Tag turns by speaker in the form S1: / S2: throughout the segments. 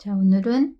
S1: 자, 오늘은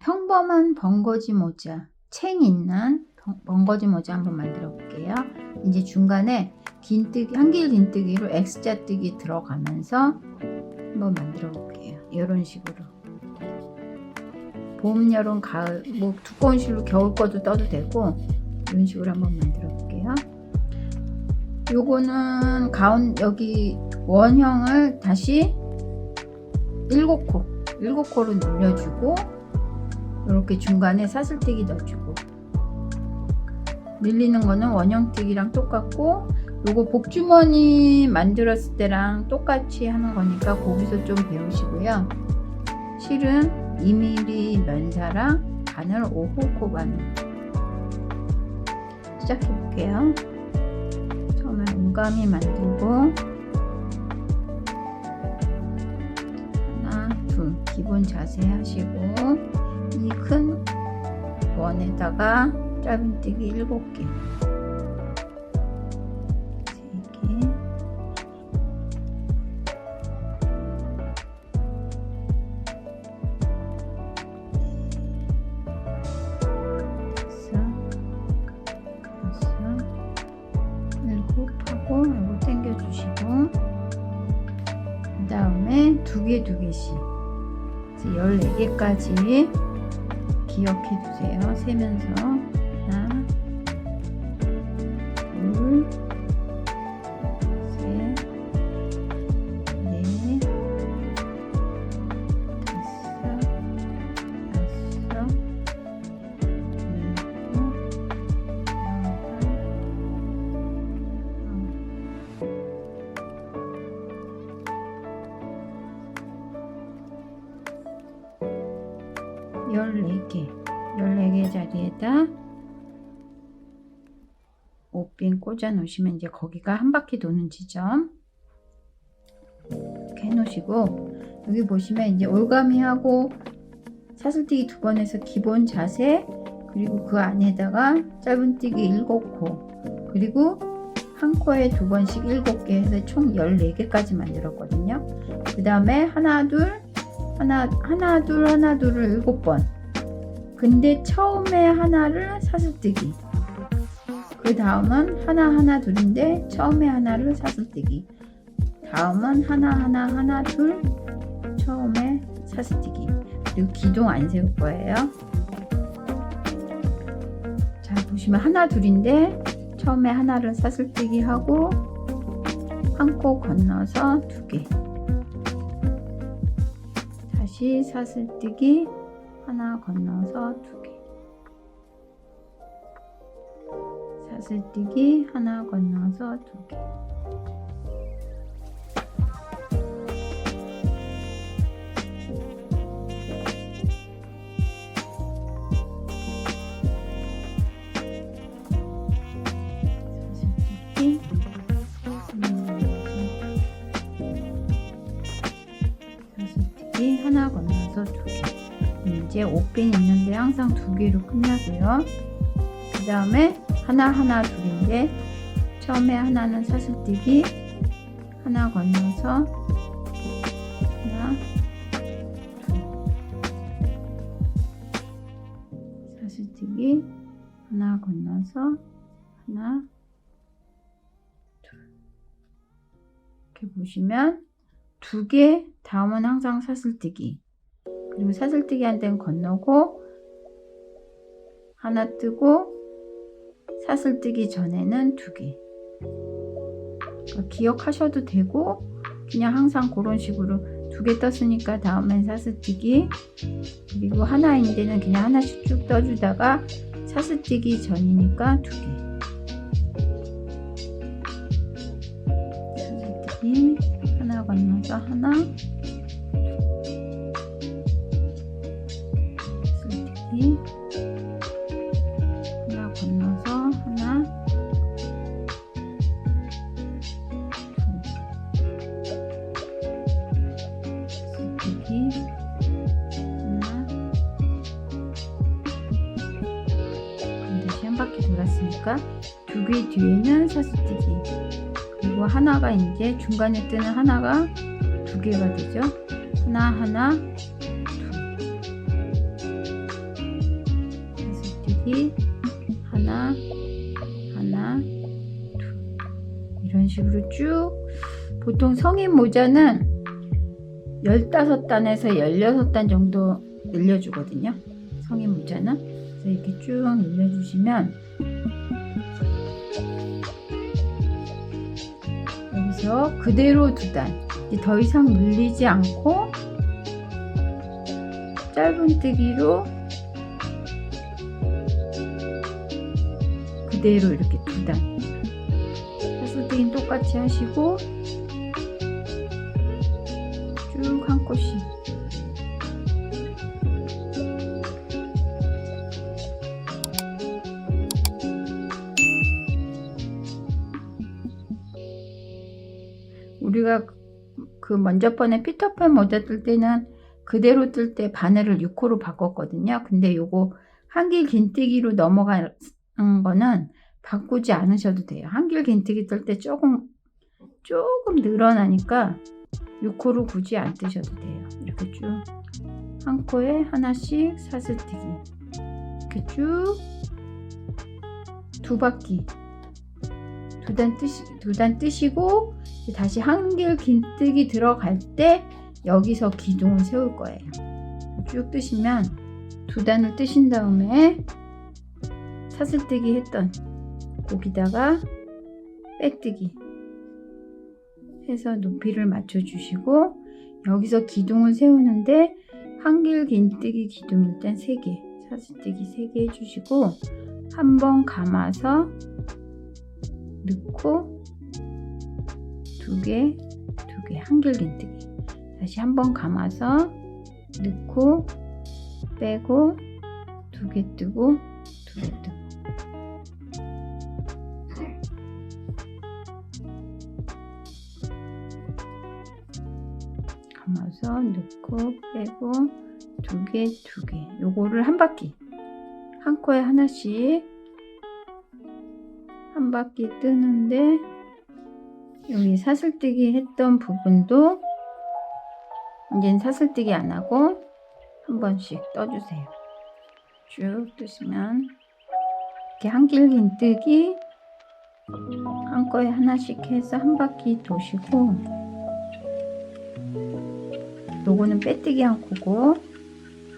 S1: 평범한 번거지 모자, 챙 있는 번- 번거지 모자 한번 만들어 볼게요. 이제 중간에 긴뜨기, 한길 긴뜨기로 X자 뜨기 들어가면서 한번 만들어 볼게요. 이런 식으로. 봄, 여름, 가을, 뭐 두꺼운 실로 겨울 거도 떠도 되고 이런 식으로 한번 만들어 볼게요. 요거는 가운 여기 원형을 다시 7코, 7코로 눌려주고 이렇게 중간에 사슬뜨기 넣어주고 밀리는 거는 원형뜨기랑 똑같고 요거 복주머니 만들었을 때랑 똑같이 하는 거니까 거기서 좀 배우시고요. 실은 2mm 면사랑 바늘 5호 바늘 시작해 볼게요. 처음에 온감이 만들고 기본 자세 하시고 이 큰 원에다가 짧은뜨기 7개 3개 14개까지 기억해 두세요. 세면서 14개. 14개 자리에다 옷핀 꽂아 놓으시면 이제 거기가 한 바퀴 도는 지점. 이렇게 해 놓으시고 여기 보시면 이제 올가미하고 사슬뛰기 두 번에서 기본 자세 그리고 그 안에다가 짧은뛰기 7코 그리고 한 코에 두 번씩 7개 해서 총 14개까지 만들었거든요. 그 다음에 하나 둘 하나 하나 둘 하나 둘을 일곱 번. 근데 처음에 하나를 사슬뜨기. 그 다음은 하나 하나 둘인데 처음에 하나를 사슬뜨기. 다음은 하나 하나 하나 둘 처음에 사슬뜨기. 그리고 기둥 안 세울 거예요. 자 보시면 하나 둘인데 처음에 하나를 사슬뜨기 하고 한 코 건너서 두개 다시 사슬뜨기 하나 건너서 두 개. 사슬뜨기 하나 건너서 두 개. 하나 건너서 두 개. 이제 옷핀 있는데 항상 두 개로 끝나고요. 그 다음에 하나 하나 둘인데 처음에 하나는 사슬뜨기 하나 건너서 하나 둘 사슬뜨기 하나 건너서 하나 둘 이렇게 보시면 두 개 다음은 항상 사슬뜨기 그리고 사슬뜨기 한 데는 건너고 하나 뜨고 사슬뜨기 전에는 두 개. 그러니까 기억하셔도 되고 그냥 항상 그런 식으로 두 개 떴으니까 다음엔 사슬뜨기 그리고 하나인 데는 그냥 하나씩 쭉 떠주다가 사슬뜨기 전이니까 두 개. 건너서 하나. 사슬뜨기. 하나 건너서 하나. 사슬뜨기. 하나. 다시 한 바퀴 돌았으니까 두 개 뒤에는 사슬뜨기 그리고 하나가 이제 중간에 뜨는 하나가 두 개가 되죠. 하나, 하나, 두. 연습들이 하나, 하나, 두. 이런 식으로 쭉. 보통 성인 모자는 15단에서 16단 정도 늘려주거든요. 성인 모자는. 그래서 이렇게 쭉 늘려주시면 여기서 그대로 두단. 더 이상 늘리지 않고 짧은뜨기로 그대로 이렇게 두단. 사슬뜨기는 똑같이 하시고 그 먼저 번에 피터팬 모자 뜰 때는 그대로 뜰 때 바늘을 6호로 바꿨거든요. 근데 요거 한길 긴뜨기로 넘어가는 거는 바꾸지 않으셔도 돼요. 한길 긴뜨기 뜰 때 조금 조금 늘어나니까 6호로 굳이 안 뜨셔도 돼요. 이렇게 쭉 한 코에 하나씩 사슬뜨기 이렇게 쭉 두 바퀴 두 단 뜨시 두단 뜨시고 다시 한길 긴뜨기 들어갈 때 여기서 기둥을 세울 거예요. 쭉 뜨시면 두 단을 뜨신 다음에 사슬뜨기 했던 거기다가 빼뜨기 해서 높이를 맞춰 주시고 여기서 기둥을 세우는데 한길 긴뜨기 기둥 일단 3개 사슬뜨기 3개 해주시고 한 번 감아서 넣고 두 개, 두 개, 한길 긴뜨기. 다시 한번 감아서 넣고 빼고 두 개 뜨고 두 개 뜨고. 감아서 넣고 빼고 두 개, 두 개. 요거를 한 바퀴. 한 코에 하나씩 한 바퀴 뜨는데 여기 사슬뜨기 했던 부분도 이제는 사슬뜨기 안 하고 한 번씩 떠주세요. 쭉 뜨시면 이렇게 한 길 긴 뜨기 한 거에 하나씩 해서 한 바퀴 도시고 요거는 빼뜨기 한 코고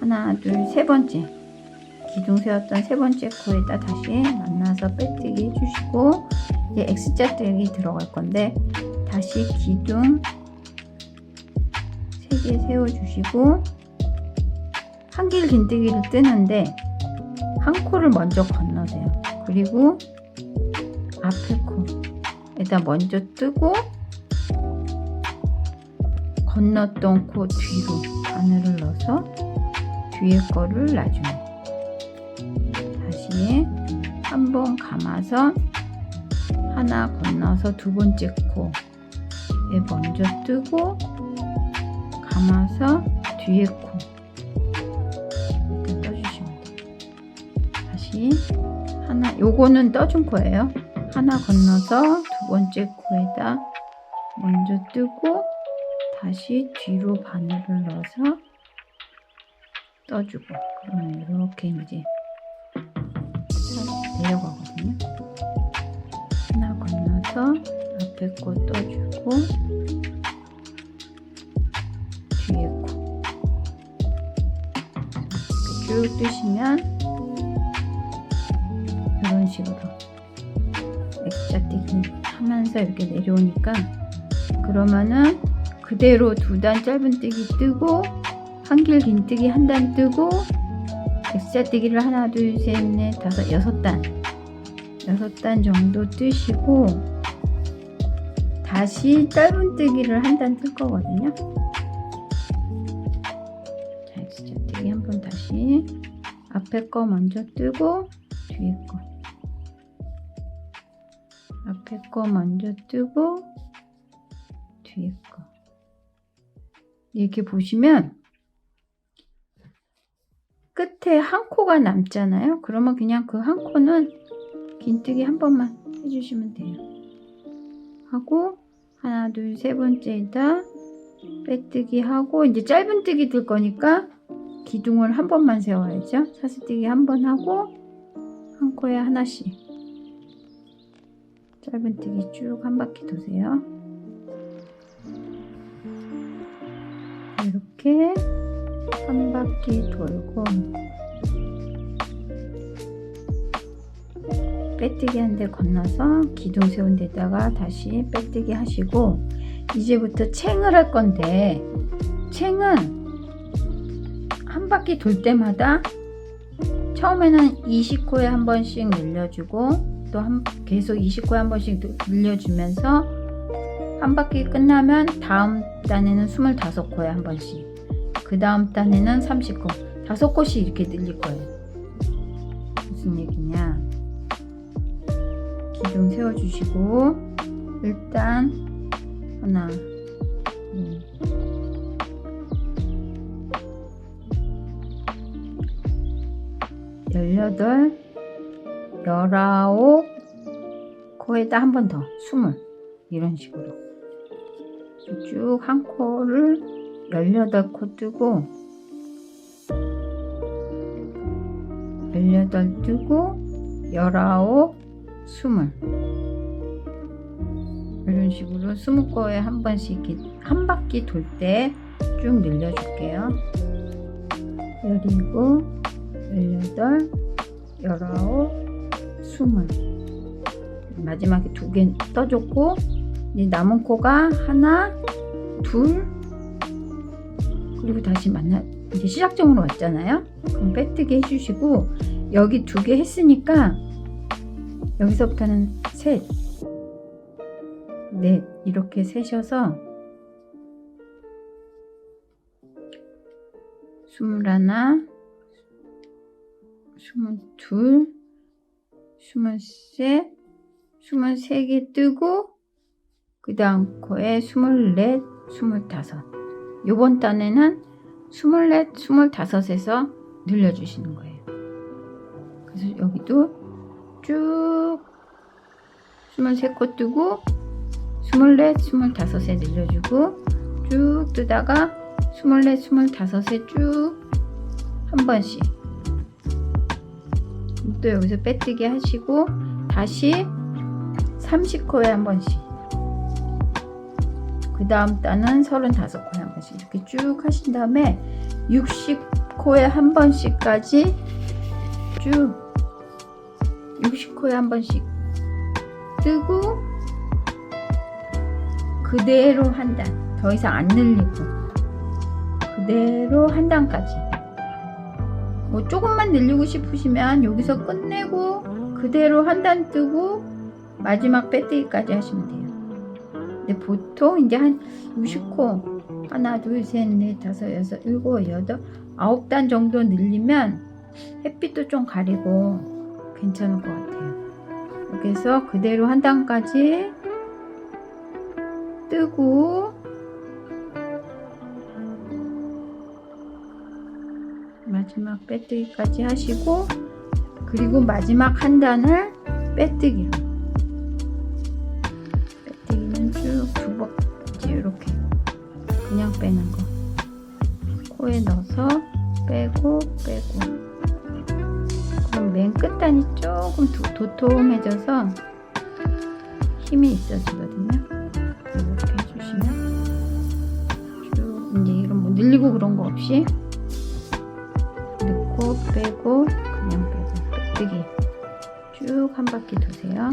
S1: 하나 둘 세 번째 기둥 세웠던 세 번째 코에다 다시 만나서 빼뜨기 해주시고 이제 X자 뜨기 들어갈 건데 다시 기둥 3개 세워주시고 한길 긴뜨기를 뜨는데 한 코를 먼저 건너세요. 그리고 앞에 코에다 먼저 뜨고 건넜던 코 뒤로 바늘을 넣어서 뒤에 거를 다시 한 번 감아서 하나 건너서 두 번째 코에 먼저 뜨고 감아서 뒤에 코 이렇게 떠주시면 돼요. 다시 하나 요거는 떠준 거예요. 하나 건너서 두 번째 코에다 먼저 뜨고 다시 뒤로 바늘을 넣어서 떠주고 그러면 이렇게 이제 앞에 거 떠주고 뒤에 거 이렇게 쭉 뜨시면 이런 식으로 액자뛰기 하면서 이렇게 내려오니까 그러면은 그대로 두 단 짧은뜨기 뜨고 한길 긴뜨기 한 단 뜨고 X자뜨기를 하나 둘 셋 넷 다섯 여섯 단. 여섯 단 정도 뜨시고 다시 짧은뜨기를 한 단 뜰 거거든요. 자, X자뜨기 한 번 다시 앞에 거 먼저 뜨고 뒤에 거 앞에 거 먼저 뜨고 뒤에 거 이렇게 보시면 끝에 한 코가 남잖아요. 그러면 그냥 그 한 코는 긴뜨기 한 번만 해주시면 돼요. 하고 하나 둘 세 번째에다 빼뜨기 하고 이제 짧은뜨기 들 거니까 기둥을 한 번만 세워야죠. 사슬뜨기 한 번 하고 한 코에 하나씩 짧은뜨기 쭉 한 바퀴 도세요. 이렇게 한 바퀴 돌고 빼뜨기 한대 건너서 기둥 세운 데다가 다시 빼뜨기 하시고 이제부터 챙을 할 건데 챙은 한 바퀴 돌 때마다 처음에는 20코에 한 번씩 늘려주고 또 한, 계속 20코에 한 번씩 늘려주면서 한 바퀴 끝나면 다음 단에는 25코에 한 번씩 그 다음 단에는 30코 다섯 코씩 이렇게 늘릴 거예요. 무슨 얘기 냐 기둥 세워주시고 일단 하나 음. 열여덟 열아홉 코에다 한 번 더 스물 이런 식으로 쭉 한 코를 열여덟 코 뜨고 열여덟 뜨고 열아홉 스물. 이런 식으로 스무 코에 한 번씩 한 바퀴 돌 때 쭉 늘려줄게요. 열이고 열여덟 열아홉 스물. 마지막에 두 개 떠줬고 이제 남은 코가 하나 둘. 그리고 다시 만나 이제 시작점으로 왔잖아요. 그럼 빼뜨기 해주시고 여기 두 개 했으니까 여기서부터는 셋, 넷. 이렇게 세셔서 스물하나, 스물둘, 스물셋, 스물세 개 뜨고 그 다음 코에 스물넷, 스물다섯. 요번 단에는 스물넷, 스물다섯에서 늘려주시는 거예요. 그래서 여기도 쭉 23코 뜨고 24, 25에 늘려주고 쭉 뜨다가 24, 25에 쭉 한 번씩. 또 여기서 빼뜨기 하시고 다시 30코에 한 번씩. 그 다음 단은 35코에 한 번씩. 이렇게 쭉 하신 다음에 60코에 한 번씩까지 쭉 60코에 한 번씩 뜨고 그대로 한 단, 더 이상 안 늘리고 그대로 한 단까지. 뭐 조금만 늘리고 싶으시면 여기서 끝내고 그대로 한 단 뜨고 마지막 빼뜨기까지 하시면 돼요. 근데 보통 이제 한 60코 하나 둘셋넷 다섯 여섯 일곱 여덟 아홉 단 정도 늘리면 햇빛도 좀 가리고 괜찮을 것 같아요. 여기서 그대로 한 단까지 뜨고 마지막 빼뜨기까지 하시고 그리고 마지막 한 단을 빼뜨기로 도, 도톰해져서 힘이 있어지거든요. 이렇게 해주시면 쭉 이제 이런 뭐 늘리고 그런 거 없이 넣고 빼고 그냥 빼고 빼뜨기 쭉 한 바퀴 도세요.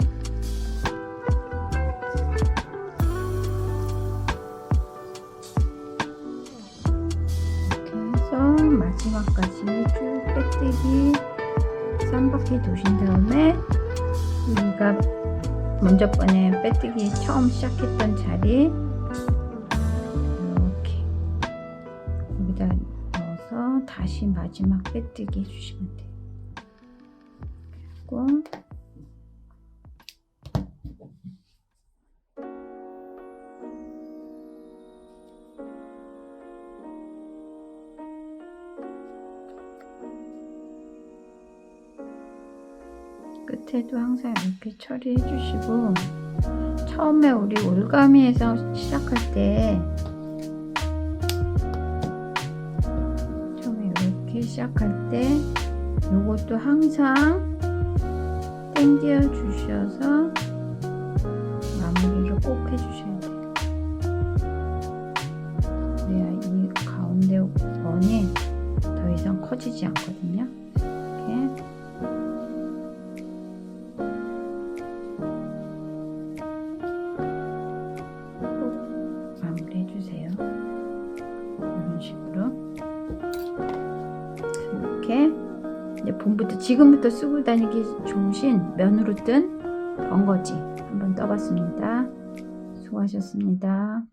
S1: 이렇게 해서 마지막까지 쭉 빼뜨기 한 바퀴 도신 다음에 우리가 먼저 번에 빼뜨기 처음 시작했던 자리 이렇게 여기다 넣어서 다시 마지막 빼뜨기 해주시면 돼요. 그리고 끝에도 항상 이렇게 처리해 주시고 처음에 우리 올가미에서 시작할 때 처음에 이렇게 시작할 때 요것도 항상 당겨 주셔서 마무리를 꼭 해주셔야 돼요. 그래야 이 가운데 원이 더 이상 커지지 않거든요. 봄부터 지금부터 쓰고 다니기 좋으신 면으로 뜬 번거지 한번 떠봤습니다. 수고하셨습니다.